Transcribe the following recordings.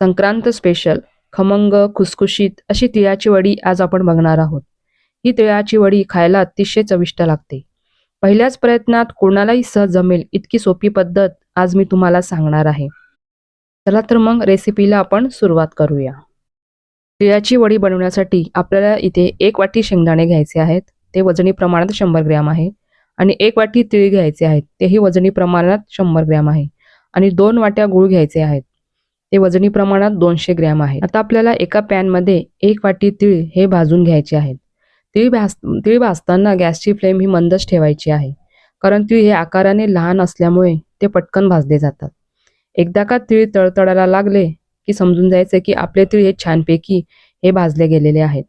Sankrant special खमंग खुसखुशीत अशी तिळाची वडी आज आपण बघणार आहोत. ही तिळाची वडी खायला अतिशय चविष्ट लागते. पहिल्याच प्रयत्नात कोणालाही सहज जमेल इतकी सोपी पद्धत आज मी तुम्हाला सांगणार आहे. चला तर मग रेसिपीला आपण सुरुवात करूया. तिळाची वडी बनवण्यासाठी आपल्याला इथे एक वाटी शेंगदाणे घ्यायचे आहेत ते वजनी प्रमाणात शंभर ग्रॅम आहे आणि एक वाटी तिळ घ्यायचे आहेत तेही वजनी प्रमाणात शंभर ग्रॅम आहे आणि दोन वाट्या गूळ घ्यायचे आहेत. ते वजनी प्रमाणात दोनशे ग्रॅम आहे आता आपल्याला एका पॅनमध्ये एक वाटी तीळ हे भाजून घ्यायचे आहेत. तीळ भाज तीळ भाजताना गॅसची फ्लेम ही मंदच ठेवायची आहे. कारण तीळ हे आकाराने लहान असल्यामुळे ते पटकन भाजले जातात. एकदा का तीळ तळतळायला लागले की समजून जायचं की आपले तीळ हे छानपैकी हे भाजले गेलेले आहेत.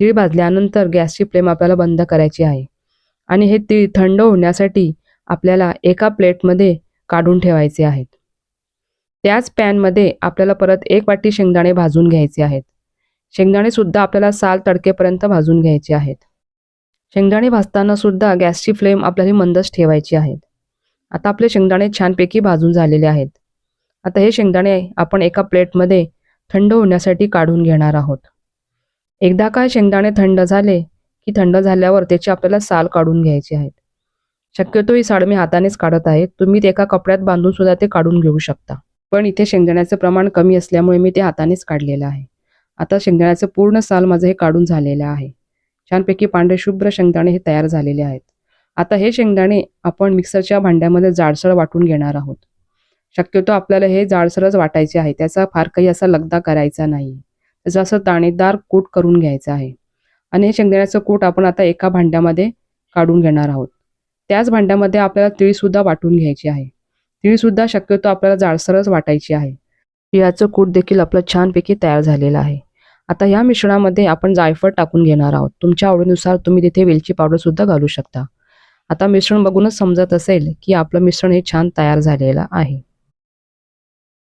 तीळ भाजल्यानंतर गॅसची फ्लेम आपल्याला बंद करायची आहे. आणि हे तीळ थंड होण्यासाठी आपल्याला एका प्लेटमध्ये काढून ठेवायचे आहेत. त्याच पॅनमध्ये आपल्याला परत एक वाटी शेंगदाणे भाजून घ्यायचे आहेत. शेंगदाणे सुद्धा आपल्याला साल तडकेपर्यंत भाजून घ्यायचे आहेत. शेंगदाणे भाजताना सुद्धा गॅसची फ्लेम आपल्याला मंदच ठेवायची आहेत. आता आपले शेंगदाणे छानपैकी भाजून झालेले आहेत. आता हे शेंगदाणे आपण एका प्लेटमध्ये थंड होण्यासाठी काढून घेणार आहोत. एकदा काय शेंगदाणे थंड झाले की थंड झाल्यावर त्याची आपल्याला साल काढून घ्यायची आहेत. शक्यतो ही साड मी हातानेच काढत आहे. तुम्ही ते एका कपड्यात बांधून सुद्धा ते काढून घेऊ शकता. पण इथे शेंगदाण्याचं प्रमाण कमी असल्यामुळे मी ते हातानेच काढलेलं आहे. आता शेंगदाण्याचं पूर्ण साल माझं हे काढून झालेलं आहे. छानपैकी पांढरे शुभ्र शेंगदाणे हे तयार झालेले आहेत. आता हे शेंगदाणे आपण मिक्सरच्या भांड्यामध्ये जाडसर वाटून घेणार आहोत. शक्यतो आपल्याला हे जाडसरच वाटायचे आहे त्याचा फार काही असा लगदा करायचा नाही. त्याचं असं दाणेदार कूट करून घ्यायचं आहे. आणि हे शेंगदाण्याचं कूट आपण आता एका भांड्यामध्ये काढून घेणार आहोत. त्याच भांड्यामध्ये आपल्याला तिळीसुद्धा वाटून घ्यायची आहे. तिळीसुद्धा शक्यतो आपल्याला जाडसरच वाटायची आहे. तिळाचं कूट देखील आपलं छानपैकी तयार झालेलं आहे. आता या मिश्रणामध्ये आपण जायफळ टाकून घेणार आहोत. तुमच्या आवडीनुसार तुम्ही तिथे वेलची पावडर सुद्धा घालू शकता. आता मिश्रण बघूनच समजत असेल की आपलं मिश्रण हे छान तयार झालेलं आहे.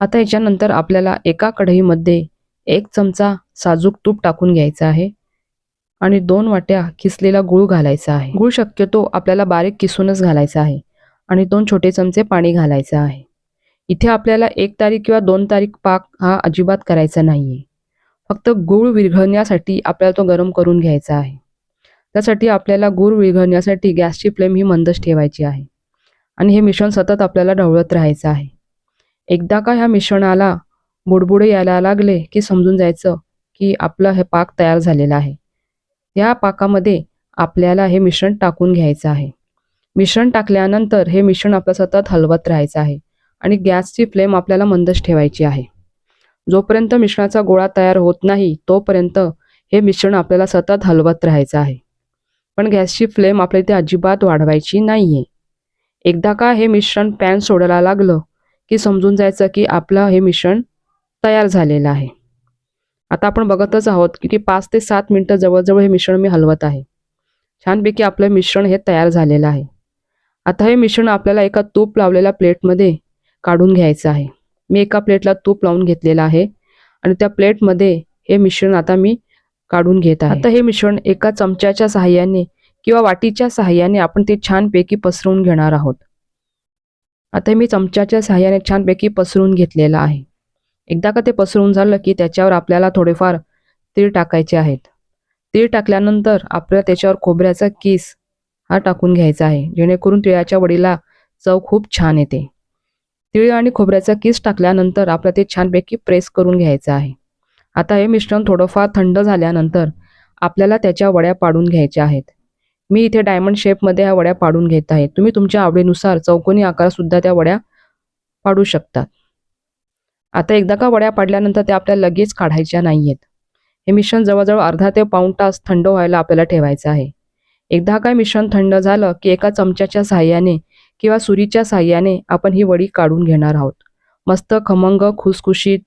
आता याच्यानंतर आपल्याला एका कढईमध्ये एक चमचा साजूक तूप टाकून घ्यायचं आहे आणि दोन वाट्या किसलेला गूळ घालायचा आहे. गूळ शक्यतो आपल्याला बारीक किसूनच घालायचा आहे. आणि दोन छोटे चमचे पाणी घालायचं आहे. इथे आपल्याला एक तारीख किंवा दोन तारीख पाक हा अजिबात करायचा नाहीये. फक्त गूळ विरघळण्यासाठी आपल्याला तो गरम करून घ्यायचा आहे. त्यासाठी आपल्याला गूळ विरघळण्यासाठी गॅसची फ्लेम ही मंदच ठेवायची आहे. आणि हे मिश्रण सतत आपल्याला ढवळत राहायचं आहे. एकदा का ह्या मिश्रणाला बुडबुडे यायला लागले की समजून जायचं की आपलं हे पाक तयार झालेला आहे. या पाकामध्ये आपल्याला हे मिश्रण टाकून घ्यायचं आहे. मिश्रण टाकल्यानंतर हे मिश्रण आपलं सतत हलवत राहायचं आहे आणि गॅसची फ्लेम आपल्याला मंदच ठेवायची आहे. जोपर्यंत मिश्रणाचा गोळा तयार होत नाही तोपर्यंत हे मिश्रण आपल्याला सतत हलवत राहायचं आहे. पण गॅसची फ्लेम आपल्या इथे अजिबात वाढवायची नाही आहे एकदा का हे मिश्रण पॅन सोडायला लागलं की समजून जायचं की आपलं हे मिश्रण तयार झालेलं आहे. आता आपण बघतच आहोत की पाच ते सात मिनटं जवळजवळ हे मिश्रण मी हलवत आहे. छानपैकी आपलं मिश्रण हे तयार झालेलं आहे. आता हे मिश्रण आपल्याला एका तूप लावलेल्या प्लेटमध्ये काढून घ्यायचं आहे. मी एका प्लेटला तूप लावून घेतलेलं आहे आणि त्या प्लेटमध्ये हे मिश्रण आता मी काढून घेत आहे. आता हे मिश्रण एका चमच्याच्या सहाय्याने किंवा वाटीच्या सहाय्याने आपण ते छानपैकी पसरवून घेणार आहोत. आता मी चमच्याच्या सहाय्याने छानपैकी पसरून घेतलेलं आहे. एकदा का ते पसरून झालं की त्याच्यावर आपल्याला थोडेफार तीळ टाकायचे आहेत. तीळ टाकल्यानंतर आपल्याला त्याच्यावर खोबऱ्याचा किस हा टाकून घ्यायचा आहे. जेणेकरून तिळाच्या वडीला चव खूप छान येते. तिळ आणि खोबऱ्याचा किस टाकल्यानंतर आपल्याला ते छानपैकी प्रेस करून घ्यायचं आहे. आता हे मिश्रण थोडंफार थंड झाल्यानंतर आपल्याला त्याच्या वड्या पाडून घ्यायच्या आहेत. मी इथे डायमंड शेपमध्ये ह्या वड्या पाडून घेत आहे. तुम्ही तुमच्या आवडीनुसार चौकोनी आकारासुद्धा त्या वड्या पाडू शकतात आता एकदा का वड्या पाडल्यानंतर त्या आपल्याला लगेच काढायच्या नाही आहेत हे मिश्रण जवळजवळ अर्धा ते पाऊण तास थंड व्हायला आपल्याला ठेवायचं आहे. एकदा काय मिश्रण थंड झालं की एका चमच्याच्या साह्याने किंवा सुरीच्या साह्याने आपण ही वडी काढून घेणार आहोत. मस्त खमंग खुसखुशीत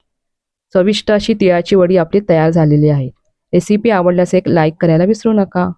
चविष्ट अशी तिळाची वडी आपली तयार झालेली आहे. रेसिपी आवडल्यास एक लाईक करायला विसरू नका.